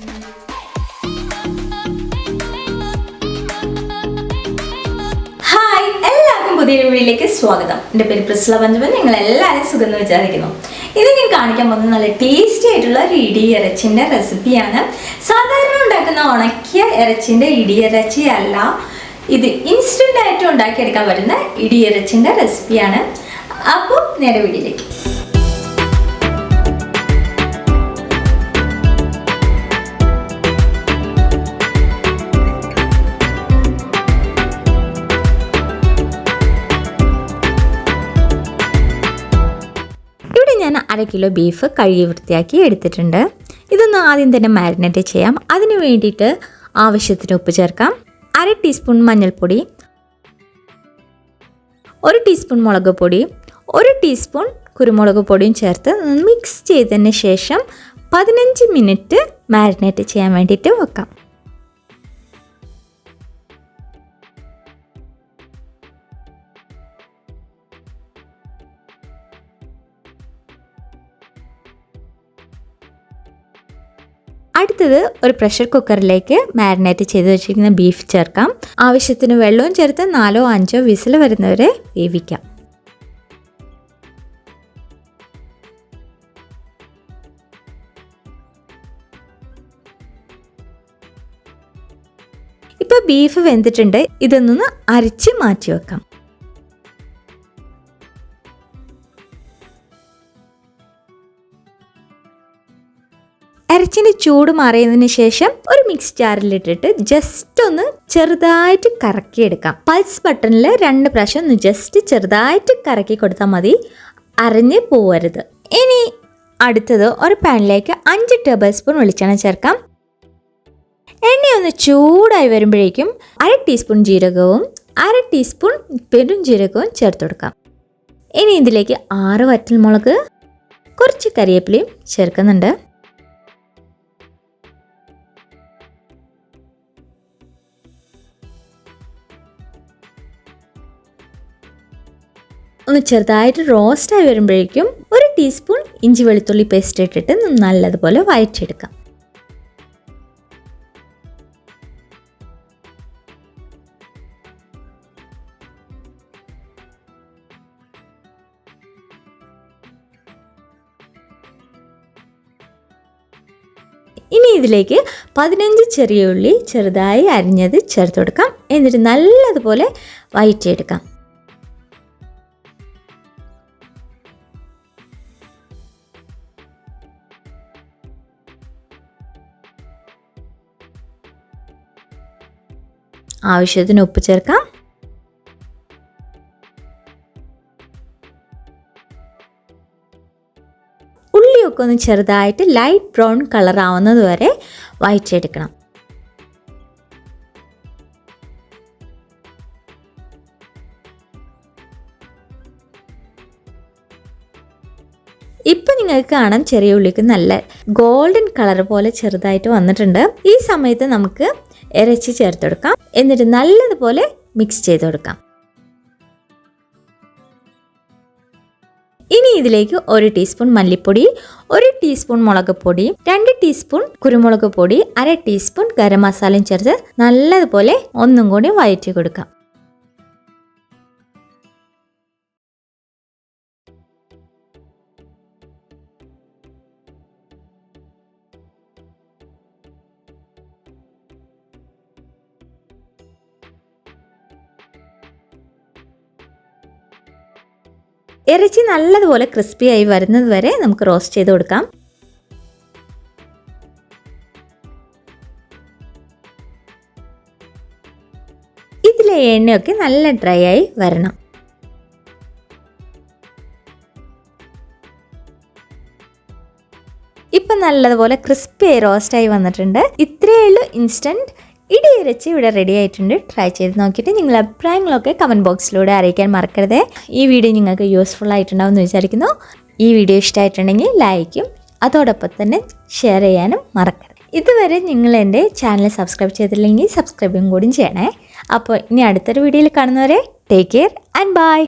Hi എല്ലാവർക്കും പുതിയൊരു വീഡിയോയിലേക്ക് സ്വാഗതം. എന്റെ പേര് പ്രിസ്ല പഞ്ചമൻ നിങ്ങൾ എല്ലാവരും സുഖം എന്ന് വിചാരിക്കുന്നു. ഇത് ഞാൻ കാണിക്കാൻ പോകുന്നത് നല്ല ടേസ്റ്റി ആയിട്ടുള്ള ഒരു ഇടി ഇറച്ചിന്റെ റെസിപ്പിയാണ് സാധാരണ ഉണ്ടാക്കുന്ന ഉണക്കിയ ഇറച്ചിന്റെ ഇടി ഇറച്ചി അല്ല ഇത് ഇൻസ്റ്റന്റ് ആയിട്ട് ഉണ്ടാക്കിയെടുക്കാൻ പറ്റുന്ന ഇടി ഇറച്ചിന്റെ റെസിപ്പിയാണ് അപ്പോൾ നേരെ വീഡിയോയിലേക്ക്. അര കിലോ ബീഫ് കഴുകി വൃത്തിയാക്കി എടുത്തിട്ടുണ്ട്. ഇതൊന്ന് ആദ്യം തന്നെ മാരിനേറ്റ് ചെയ്യാം. അതിന് വേണ്ടിയിട്ട് ആവശ്യത്തിന് ഉപ്പ് ചേർക്കാം. അര ടീസ്പൂൺ മഞ്ഞൾപ്പൊടി. ഒരു ടീസ്പൂൺ മുളക് പൊടി. ഒരു ടീസ്പൂൺ കുരുമുളക് പൊടിയും ചേർത്ത് മിക്സ് ചെയ്തതിന് ശേഷം പതിനഞ്ച് മിനിറ്റ് മാരിനേറ്റ് ചെയ്യാൻ വേണ്ടിയിട്ട് വെക്കാം. അടുത്തത് ഒരു പ്രഷർ കുക്കറിലേക്ക് മാരിനേറ്റ് ചെയ്ത് വെച്ചിരിക്കുന്ന ബീഫ് ചേർക്കാം. ആവശ്യത്തിന് വെള്ളവും ചേർത്ത് നാലോ അഞ്ചോ വിസിൽ വരുന്നവരെ വേവിക്കാം. ഇപ്പൊ ബീഫ് വെന്തിട്ടുണ്ട്. ഇതൊന്നൊന്ന് അരച്ച് മാറ്റി വെക്കാം. ഇറച്ചിന്റെ ചൂട് മാറിയതിന് ശേഷം ഒരു മിക്സ് ജാറിലിട്ടിട്ട് ജസ്റ്റ് ഒന്ന് ചെറുതായിട്ട് കറക്കിയെടുക്കാം. പൾസ് ബട്ടണിൽ രണ്ട് പ്രാവശ്യം ഒന്ന് ജസ്റ്റ് ചെറുതായിട്ട് കറക്കി കൊടുത്താൽ മതി. അരഞ്ഞ് പോവരുത്. ഇനി അടുത്തത് ഒരു പാനിലേക്ക് അഞ്ച് ടേബിൾ സ്പൂൺ വെളിച്ചെണ്ണ ചേർക്കാം. എണ്ണ ഒന്ന് ചൂടായി വരുമ്പോഴേക്കും അര ടീസ്പൂൺ ജീരകവും അര ടീസ്പൂൺ പെരും ജീരകവും ചേർത്ത് കൊടുക്കാം. ഇനി ഇതിലേക്ക് ആറ് വറ്റൽമുളക് കുറച്ച് കറിവേപ്പിലയും ചേർക്കുന്നുണ്ട്. ഒന്ന് ചെറുതായിട്ട് റോസ്റ്റായി വരുമ്പോഴേക്കും ഒരു ടീസ്പൂൺ ഇഞ്ചി വെളുത്തുള്ളി പേസ്റ്റ് ഇട്ടിട്ട് നല്ലതുപോലെ വഴറ്റിയെടുക്കാം ഇനി ഇതിലേക്ക് പതിനഞ്ച് ചെറിയ ഉള്ളി ചെറുതായി അരിഞ്ഞത് ചേർത്ത് കൊടുക്കാം. എന്നിട്ട് നല്ലതുപോലെ വഴറ്റിയെടുക്കാം ആവശ്യത്തിന് ഉപ്പ് ചേർക്കാം. ഉള്ളിയൊക്കെ ഒന്ന് ചെറുതായിട്ട് ലൈറ്റ് ബ്രൗൺ കളർ ആവുന്നത് വരെ വഴറ്റിയെടുക്കണം. ഇപ്പം നിങ്ങൾക്ക് കാണാം ചെറിയ ഉള്ളിക്ക് നല്ല ഗോൾഡൻ കളർ പോലെ ചെറുതായിട്ട് വന്നിട്ടുണ്ട്. ഈ സമയത്ത് നമുക്ക് ഇറച്ചി ചേർത്ത് കൊടുക്കാം. എന്നിട്ട് നല്ലതുപോലെ മിക്സ് ചെയ്ത് കൊടുക്കാം. ഇനി ഇതിലേക്ക് ഒരു ടീസ്പൂൺ മല്ലിപ്പൊടി ഒരു ടീസ്പൂൺ മുളക് പൊടി രണ്ട് ടീസ്പൂൺ കുരുമുളക് പൊടി അര ടീസ്പൂൺ ഗരം മസാലയും ചേർത്ത് നല്ലതുപോലെ ഒന്നും കൂടി വഴറ്റി കൊടുക്കാം. ഇറച്ചി നല്ലതുപോലെ ക്രിസ്പി ആയി വരുന്നത് വരെ നമുക്ക് റോസ്റ്റ് ചെയ്ത് കൊടുക്കാം. ഇതിലെ എണ്ണയൊക്കെ നല്ല ഡ്രൈ ആയി വരണം. ഇപ്പം നല്ലതുപോലെ ക്രിസ്പി റോസ്റ്റായി വന്നിട്ടുണ്ട്. ഇത്രയേ ഉള്ളൂ ഇൻസ്റ്റന്റ് ഇടി ഇറച്ചി ഇവിടെ റെഡി ആയിട്ടുണ്ട്. ട്രൈ ചെയ്ത് നോക്കിയിട്ട് നിങ്ങളുടെ അഭിപ്രായങ്ങളൊക്കെ കമന്റ് ബോക്സിലൂടെ അറിയിക്കാൻ മറക്കരുത്. ഈ വീഡിയോ നിങ്ങൾക്ക് യൂസ്ഫുൾ ആയിട്ടുണ്ടാവുമെന്ന് വിചാരിക്കുന്നു. ഈ വീഡിയോ ഇഷ്ടമായിട്ടുണ്ടെങ്കിൽ ലൈക്കും അതോടൊപ്പം തന്നെ ഷെയർ ചെയ്യാനും മറക്കരുത്. ഇതുവരെ നിങ്ങൾ എന്റെ ചാനൽ സബ്സ്ക്രൈബ് ചെയ്തില്ലെങ്കിൽ സബ്സ്ക്രൈബും കൂടി ചെയ്യണേ. അപ്പോൾ ഇനി അടുത്തൊരു വീഡിയോയിൽ കാണുന്നവരെ ടേക്ക് കെയർ ആൻഡ് ബൈ